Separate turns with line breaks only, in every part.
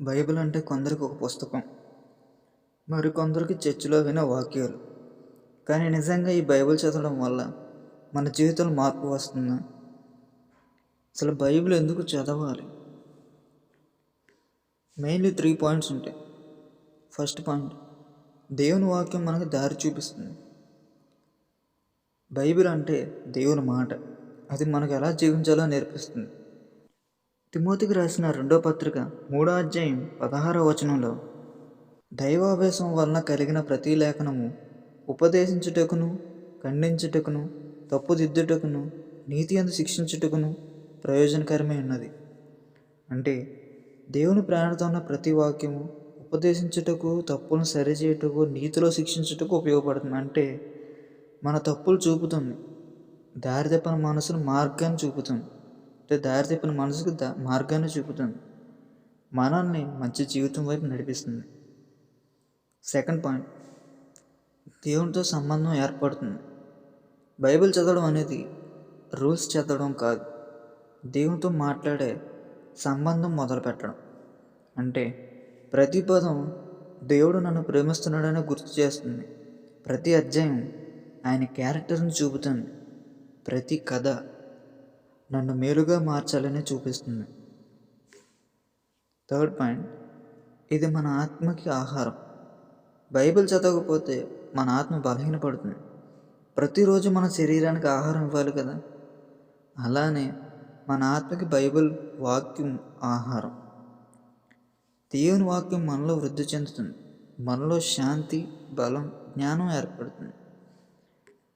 Bible అంటే కొందరికి ఒక పుస్తకం. మరికొందరికి చర్చిలో వినే వాక్యాలు. కానీ నిజంగా ఈ బైబిల్ చదవడం వల్ల మన జీవితంలో మార్పు వస్తుందా? అసలు బైబిల్ ఎందుకు చదవాలి? మెయిన్లీ త్రీ పాయింట్స్ ఉంటాయి. ఫస్ట్ పాయింట్ దేవుని వాక్యం మనకు దారి చూపిస్తుంది. బైబిల్ అంటే దేవుని మాట. అది మనకు ఎలా జీవించాలో నేర్పిస్తుంది. తిమోతికి రాసిన రెండో పత్రిక మూడో అధ్యాయం పదహారో వచనంలో దైవావేశం వలన కలిగిన ప్రతి లేఖనము ఉపదేశించుటకును ఖండించుటకును తప్పుదిద్దుటకును నీతి అందు శిక్షించుటకును ప్రయోజనకరమే ఉన్నది. అంటే దేవుని ప్రేరణతో ఉన్న ప్రతి వాక్యము ఉపదేశించుటకు తప్పులను సరిచేయుటకు నీతిలో శిక్షించుటకు ఉపయోగపడుతుంది. అంటే మన తప్పులు చూపుతుంది. దారి తప్పిన మనసును మార్గాన్ని చూపుతుంది. అంటే దారి తప్పిన మనసుకు దా మార్గాన్ని చూపుతుంది. మనల్ని మంచి జీవితం వైపు నడిపిస్తుంది. Second point. దేవునితో సంబంధం ఏర్పడుతుంది. బైబిల్ చదవడం అనేది రూల్స్ చదవడం కాదు. దేవునితో మాట్లాడే సంబంధం మొదలుపెట్టడం అంటే ప్రతి పదం దేవుడు నన్ను ప్రేమిస్తున్నాడని గుర్తు చేస్తుంది. ప్రతి అధ్యాయం ఆయన క్యారెక్టర్ని చూపుతుంది. ప్రతి కథ నన్ను మేలుగా మార్చాలని చూపిస్తుంది. థర్డ్ పాయింట్ ఇది మన ఆత్మకి ఆహారం. బైబిల్ చదవకపోతే మన ఆత్మ బలహీనపడుతుంది. ప్రతిరోజు మన శరీరానికి ఆహారం ఇవ్వాలి కదా? అలానే మన ఆత్మకి బైబిల్ వాక్యం ఆహారం. దేవుని వాక్యం మనలో వృద్ధి చెందుతుంది. మనలో శాంతి బలం జ్ఞానం ఏర్పడుతుంది.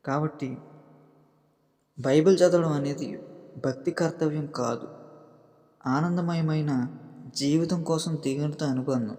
కాబట్టి బైబిల్ చదవడం అనేది భక్తి కర్తవ్యం కాదు. ఆనందమయమైన జీవితం కోసం దేవునితో అనుబంధం.